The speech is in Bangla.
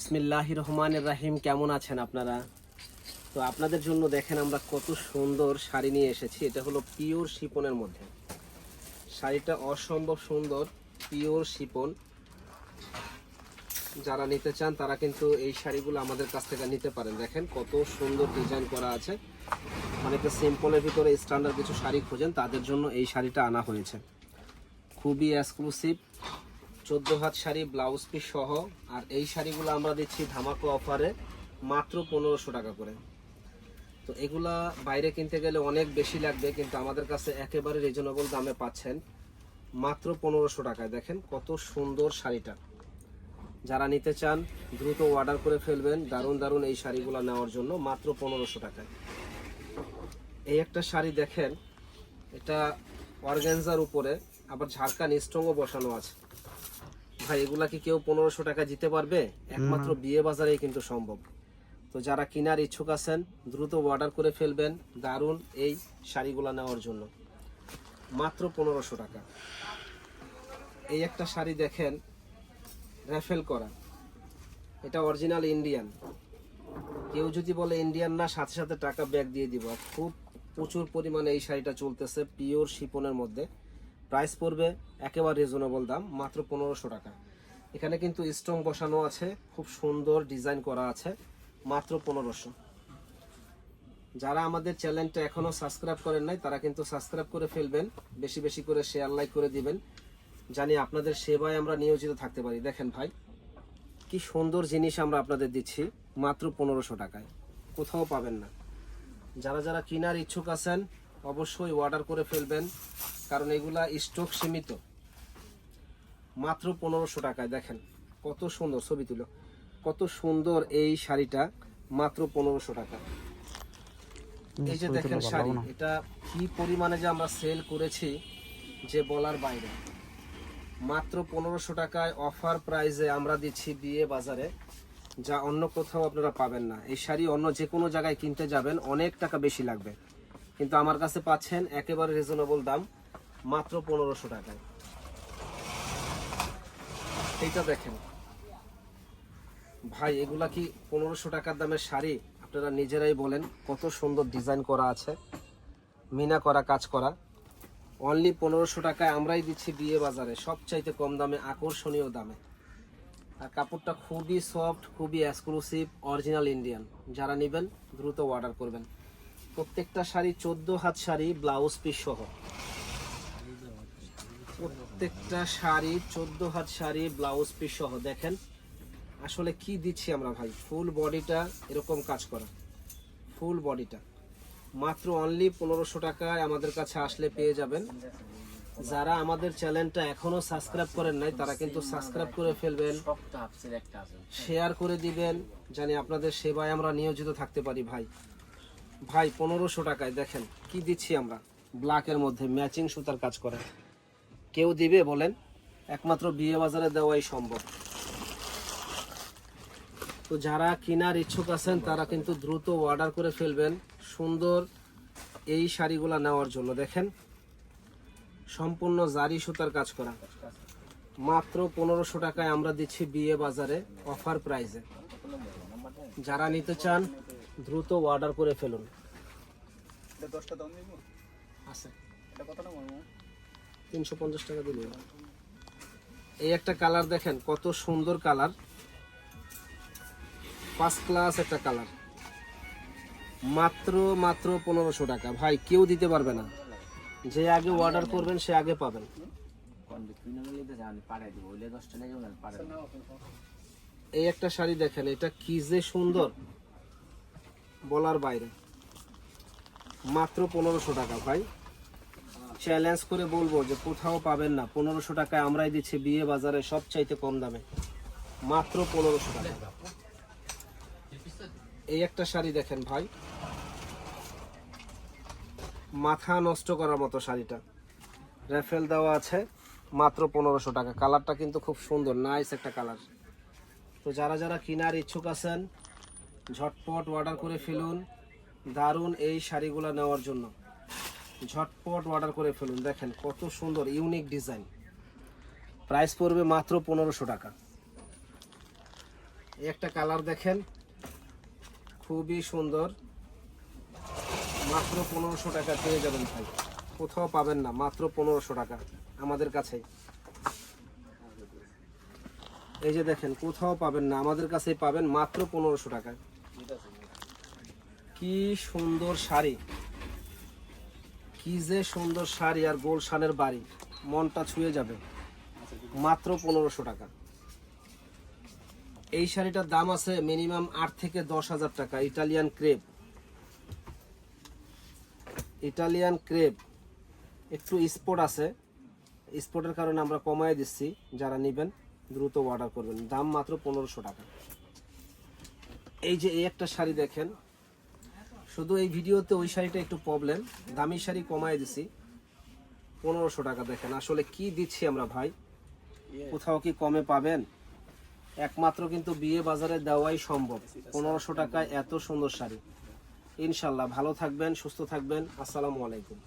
বিসমিল্লাহ রহমান রাহিম, কেমন আছেন আপনারা? তো আপনাদের জন্য দেখেন আমরা কত সুন্দর শাড়ি নিয়ে এসেছি। এটা হলো পিওর শিপনের মধ্যে। শাড়িটা অসম্ভব সুন্দর, পিওর শিপন। যারা নিতে চান, তারা কিন্তু এই শাড়িগুলো আমাদের কাছ থেকে নিতে পারেন। দেখেন কত সুন্দর ডিজাইন করা আছে। অনেকে সিম্পলের ভিতরে স্ট্যান্ডার্ড কিছু শাড়ি খোঁজেন, তাদের জন্য এই শাড়িটা আনা হয়েছে। খুবই এক্সক্লুসিভ চোদ্দ হাত শাড়ি ব্লাউজ পিস সহ, আর এই শাড়িগুলো আমরা দিচ্ছি ধামাকো অফারে মাত্র পনেরোশো টাকা করে। তো এগুলা বাইরে কিনতে গেলে অনেক বেশি লাগবে, কিন্তু আমাদের কাছে একেবারে রিজনেবল দামে পাচ্ছেন মাত্র পনেরোশো টাকায়। দেখেন কত সুন্দর শাড়িটা। যারা নিতে চান, দ্রুত অর্ডার করে ফেলবেন দারুণ দারুণ এই শাড়িগুলো নেওয়ার জন্য মাত্র পনেরোশো টাকায়। এই একটা শাড়ি দেখেন, এটা অর্গ্যানজার উপরে, আবার ঝাড়খান স্ট্রংও বসানো আছে। ভাই এগুলা কি কেউ পনেরোশো টাকা দিতে পারবে? একমাত্র বিয়ে বাজারেই কিন্তু সম্ভব। তো যারা কেনার ইচ্ছুক আছেন দ্রুত অর্ডার করে ফেলবেন দারুণ এই শাড়িগুলা নেওয়ার জন্য। মাত্র পনেরোশো টাকা। এই একটা শাড়ি দেখেন র্যাফেল করা। এটা অরিজিনাল ইন্ডিয়ান কেউ যদি বলে ইন্ডিয়ান না সাথে সাথে টাকা ব্যাক দিয়ে দিব। খুব প্রচুর পরিমাণে এই শাড়িটা চলতেছে পিওর শিপনের মধ্যে। প্রাইস পড়বে একেবারে রিজনেবল দাম, মাত্র পনেরোশো টাকা। এখানে কিন্তু স্ট্রং বসানো আছে, খুব সুন্দর ডিজাইন করা আছে, মাত্র পনেরোশো। যারা আমাদের চ্যানেলটা এখনও সাবস্ক্রাইব করেন নাই, তারা কিন্তু সাবস্ক্রাইব করে ফেলবেন, বেশি বেশি করে শেয়ার লাইক করে দিবেন। জানি আপনাদের সেবায় আমরা নিয়োজিত থাকতে পারি। দেখেন ভাই, কি সুন্দর জিনিস আমরা আপনাদের দিচ্ছি, মাত্র পনেরোশো টাকায়। কোথাও পাবেন না। যারা যারা কেনার ইচ্ছুক আছেন অবশ্যই অর্ডার করে ফেলবেন কারণ এগুলা স্টক সীমিত। মাত্র পনেরোশো টাকায় দেখেন কত সুন্দর ছবি তুলো। কত সুন্দর এই শাড়িটা মাত্র পনেরোশো টাকা। এই যে দেখেন শাড়ি এটা কি পরিমাণে যে আমরা সেল করেছি যে বলার বাইরে। মাত্র পনেরোশো টাকায় অফার প্রাইসে আমরা দিচ্ছি বিয়ে বাজারে যা অন্য কোথাও আপনারা পাবেন না। এই শাড়ি অন্য যে কোনো জায়গায় কিনতে যাবেন অনেক টাকা বেশি লাগবে। কিন্তু আমার কাছে পাচ্ছেন একেবারে রিজনেবল দাম, মাত্র পনেরোশো টাকায়। এইটা দেখেন। ভাই, এগুলা কি পনেরোশো টাকার দামের শাড়ি? আপনারা নিজেরাই বলেন, কত সুন্দর ডিজাইন করা আছে, মিনা করা, কাজ করা। অনলি পনেরোশো টাকায় আমরাই দিচ্ছি বিয়ে বাজারে, সবচাইতে কম দামে, আকর্ষণীয় দামে। আর কাপড়টা খুবই সফট খুবই এক্সক্লুসিভ অরিজিনাল ইন্ডিয়ান যারা নেবেন, দ্রুত অর্ডার করবেন। প্রত্যেকটা শাড়ি চোদ্দ হাত শাড়ি ব্লাউজ পিস সহ। প্রত্যেকটা শাড়ি চোদ্দ হাত শাড়ি ব্লাউজ পিস সহ। দেখেন আসলে কি দিচ্ছি আমরা ভাই? ফুল বডিটা এরকম কাজ করা। ফুল বডিটা। মাত্র অনলি পনেরোশো টাকায় আমাদের কাছে আসলে পেয়ে যাবেন। যারা আমাদের চ্যানেলটা এখনও সাবস্ক্রাইব করেন নাই তারা কিন্তু সাবস্ক্রাইব করে ফেলবেন। শেয়ার করে দিবেন। জানি আপনাদের সেবায় আমরা নিয়োজিত থাকতে পারি ভাই। ভাই, পনেরোশো টাকায় দেখেন, কি দিচ্ছি আমরা? ব্ল্যাকের মধ্যে ম্যাচিং সুতার কাজ করে। কেউ দিবে বলেন, একমাত্র বিয়ে বাজারে দেওয়াই সম্ভব। তো যারা কেনার ইচ্ছুক আছেন, তারা কিন্তু দ্রুত অর্ডার করে ফেলবেন সুন্দর এই শাড়িগুলো নেওয়ার জন্য। দেখেন, সম্পূর্ণ জারি সুতার কাজ করা। মাত্র পনেরোশো টাকায় আমরা দিচ্ছি বিয়ে বাজারে অফার প্রাইসে যারা নিতে চান দ্রুত অর্ডার করে ফেলুন। আছে। তিনশো পঞ্চাশ টাকা দিলে এই একটা কালার দেখেন কত সুন্দর কালার ফার্স্ট ক্লাস একটা কালার মাত্র মাত্র পনেরোশো টাকা। ভাই কেউ দিতে পারবে না। যে আগে অর্ডার করবেন সে আগে পাবেন। এই একটা শাড়ি দেখেন এটা কি যে সুন্দর। বলার বাইরে। মাত্র পনেরোশো টাকা, ভাই। চ্যালেঞ্জ করে বলব যে কোথাও পাবেন না। পনেরোশো টাকায় আমরাই দিচ্ছি বিয়ে বাজারে সব চাইতে কম দামে। মাত্র পনেরোশো টাকা। এই একটা শাড়ি দেখেন, ভাই। মাথা নষ্ট করার মতো শাড়িটা। রেফেল দেওয়া আছে, মাত্র পনেরোশো টাকা। কালারটা কিন্তু খুব সুন্দর নাইস একটা কালার তো যারা যারা কেনার ইচ্ছুক আছেন ঝটপট অর্ডার করে ফেলুন। দারুণ এই শাড়িগুলো নেওয়ার জন্য। ঝটপট অর্ডার করে ফেলুন। দেখেন কত সুন্দর ইউনিক ডিজাইন প্রাইস পড়বে মাত্র পনেরোশো টাকা। একটা কালার দেখেন, খুবই সুন্দর। মাত্র পনেরোশো টাকা পেয়ে যাবেন ভাই। কোথাও পাবেন না, মাত্র পনেরোশো টাকা আমাদের কাছে। এই যে দেখেন, কোথাও পাবেন না, আমাদের কাছেই পাবেন মাত্র পনেরোশো টাকায়। কি সুন্দর শাড়ি। কি যে সুন্দর শাড়ি আর গোলশানের বাড়ি। মনটা ছুঁয়ে যাবে। মাত্র পনেরোশো টাকা। এই শাড়িটার দাম আছে মিনিমাম আট থেকে দশ হাজার টাকা। Italian crepe. Italian crepe. একটু স্পট আছে। স্পটের কারণে আমরা কমায় দিচ্ছি। যারা নেবেন, দ্রুত অর্ডার করবেন। দাম মাত্র পনেরোশো টাকা। এই যে এই একটা শাড়ি দেখেন। শুধু এই ভিডিওতে ওই শাড়িটা একটু প্রবলেম দামি শাড়ি কমায় দিছি। পনেরোশো টাকা দেখেন, আসলে কি দিচ্ছি আমরা ভাই? কোথাও কি কমে পাবেন? একমাত্র কিন্তু বিয়ে বাজারে দেওয়াই সম্ভব। পনেরোশো টাকায় এত সুন্দর শাড়ি। ইনশাল্লাহ ভালো থাকবেন, সুস্থ থাকবেন। আসসালামু আলাইকুম।